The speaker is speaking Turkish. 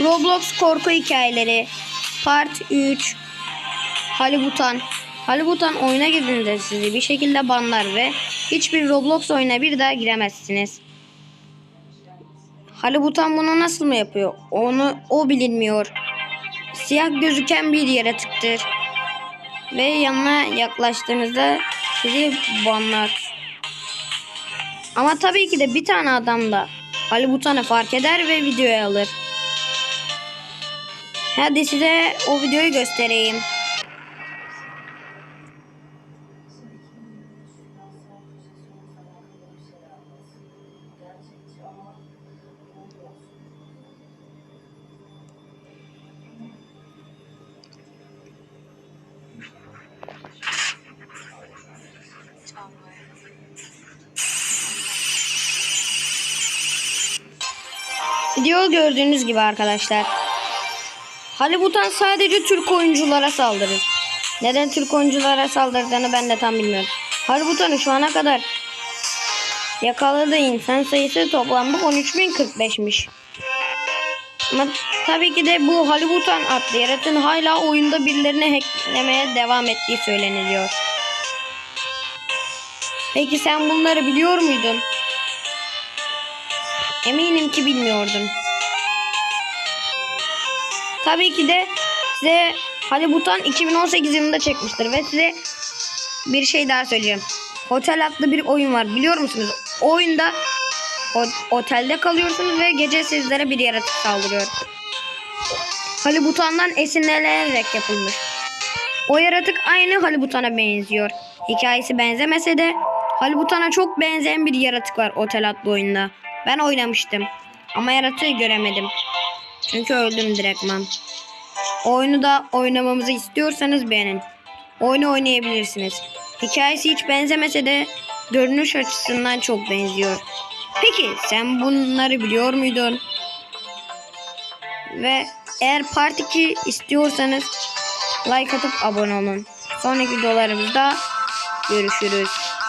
Roblox korku hikayeleri Part 3 Halibutan Halibutan oyuna girdiğinizde sizi bir şekilde banlar ve hiçbir Roblox oyuna bir daha giremezsiniz. Halibutan bunu nasıl mı yapıyor? Onu o bilinmiyor. Siyah gözüken bir yaratıktır. Ve yanına yaklaştığınızda sizi banlar. Ama tabii ki de bir tane adam da Halibutan'ı fark eder ve videoya alır. Hadi size o videoyu göstereyim. Video gördüğünüz gibi arkadaşlar. Halibutan sadece Türk oyunculara saldırır. Neden Türk oyunculara saldırdığını ben de tam bilmiyorum. Halibutan'ın şu ana kadar yakaladığı insan sayısı toplamda 13.045'miş. Ama tabii ki de bu Halibutan adlı yaratığın hala oyunda birilerini hacklemeye devam ettiği söyleniliyor. Peki sen bunları biliyor muydun? Eminim ki bilmiyordun. Tabii ki de size Halibutan 2018 yılında çekmiştir ve size bir şey daha söyleyeceğim. Hotel adlı bir oyun var biliyor musunuz? O oyunda otelde kalıyorsunuz ve gece sizlere bir yaratık saldırıyor. Halibutan'dan esinlenerek yapılmış. O yaratık aynı Halibutan'a benziyor. Hikayesi benzemese de Halibutan'a çok benzeyen bir yaratık var Otel adlı oyunda. Ben oynamıştım. Ama yaratığı göremedim. Çünkü öldüm direktman. Oyunu da oynamamızı istiyorsanız beğenin. Oyunu oynayabilirsiniz. Hikayesi hiç benzemese de görünüş açısından çok benziyor. Peki sen bunları biliyor muydun? Ve eğer Part 2 istiyorsanız like atıp abone olun. Sonraki videolarımızda görüşürüz.